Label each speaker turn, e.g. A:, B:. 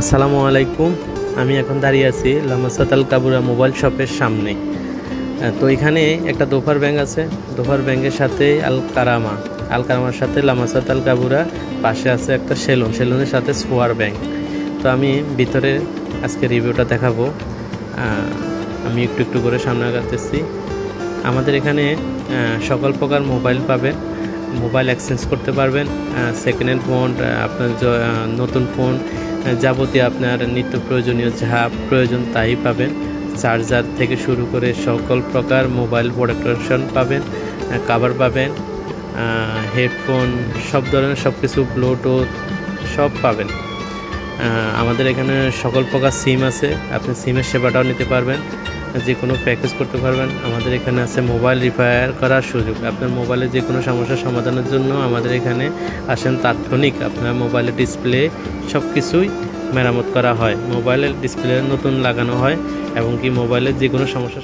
A: আসসালামু আলাইকুম। আমি এখন দাঁড়িয়ে আছি লামাসাত আল কাবুরা মোবাইল শপের সামনে। তো এখানে একটা দোফার ব্যাংক আছে। দোফার ব্যাংকের সাথে আল কারামা। আল কারামার সাথে লামাসাত আল কাবুরা পাশে আছে একটা সেলুন। সেলুনের সাথে সোয়ার ব্যাংক তো আমি ভিতরে আজকে রিভিউটা দেখাবো। আমি একটু একটু করে সামনে আগাতেছি। আমাদের এখানে সকল প্রকার মোবাইল পাবেন। মোবাইল এক্সচেঞ্জ করতে পারবেন সেকেন্ড হ্যান্ড ফোন আপনার নতুন ফোন যাবতীয় আপনার নিত্য প্রয়োজনীয় যা প্রয়োজন তাই পাবেন। চার্জার থেকে শুরু করে সকল প্রকার মোবাইল প্রোডাকশন পাবেন কাভার পাবেন হেডফোন সব ধরনের সব কিছু ব্লুটুথ সব পাবেন। আমাদের এখানে সকল প্রকার সিম আছে, আপনি সিমের সেবাটাও নিতে পারবেন। যে কোনো প্যাকেজ করতে পারবেন। আমাদের এখানে আছে মোবাইল রিপেয়ার করার সুযোগ। আপনার মোবাইলে যে কোনো সমস্যার সমাধানের জন্য আমাদের এখানে আসেন তাৎক্ষণিক। আপনার মোবাইলের ডিসপ্লে সব কিছুই মেরামত করা হয়। মোবাইলের ডিসপ্লে নতুন লাগানো হয় এবং কি মোবাইলের যে কোনো সমস্যা